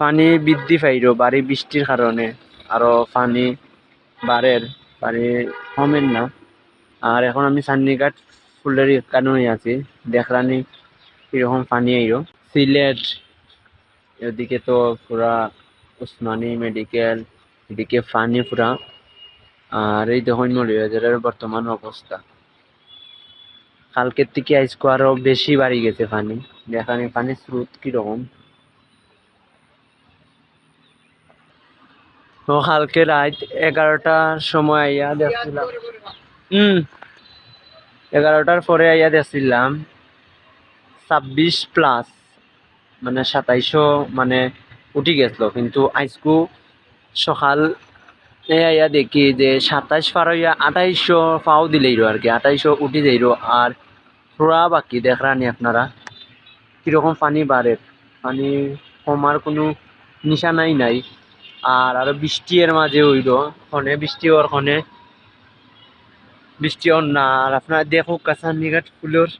পানি বৃদ্ধি পাইল বাড়ি বৃষ্টির কারণে আরও পানি বাড়ের পানি কমেন না। আর এখন আমি সান্নিঘাট ফুলের কাননে আছি দেখরানি কীরকম পানি আইলো সিলেট এদিকে তো পুরা উসমানী মেডিকেল, এদিকে পানি পুরা আর এই দেখুন মৌলভীবাজারের বর্তমান অবস্থা কালকের থেকে আজকে আরও বেশি বাড়ি গেছে পানি। দেখানি পানির স্রোত কীরকম তো কালকে রাত এগারোটার সময় আইয়া দেখছিলাম। হম। এগারোটার পরে আইয়া দেখছিলাম ছাব্বিশ প্লাস মানে সাতাইশো মানে উঠি গেছিল। কিন্তু আজকু সকাল আইয়া দেখি যে সাতাইশ পার হইয়া আঠাইশো পাও দিলেইরো আর কি আঠাইশো উঠি যাইরো আর পুরা বাকি দেখরানি আপনারা, কীরকম পানি বাড়ে? পানি কমার কোনো নিশানাই নাই। আর আরও বৃষ্টি এর মাঝে হইল ক্ষণে বৃষ্টি হওয়ার ক্ষণে বৃষ্টি হন না, আর আপনারা দেখো কাঁচানিঘাট ফুলের।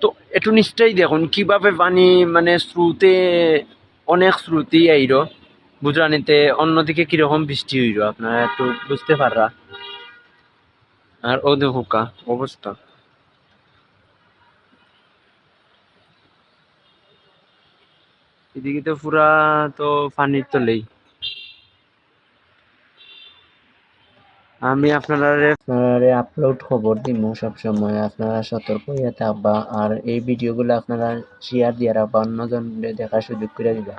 তো একটু নিশ্চয়ই দেখুন, কীভাবে পানি মানে স্রোতে, অনেক স্রোতেই আইল। বুঝরানিতে অন্যদিকে কীরকম বৃষ্টি হইল, আপনারা একটু বুঝতে পাররা। আর ও দেখো অবস্থা। এদিকে তো পুরা তো পানির তলেই। আমি আপনারা আপলোড খবর দিব সব সময় আপনারা সতর্ক হয়ে থাকবা, আর এই ভিডিওগুলো আপনারা শেয়ার দিয়ে রাখবা অন্যজন দেখার সুযোগ করে দিবা।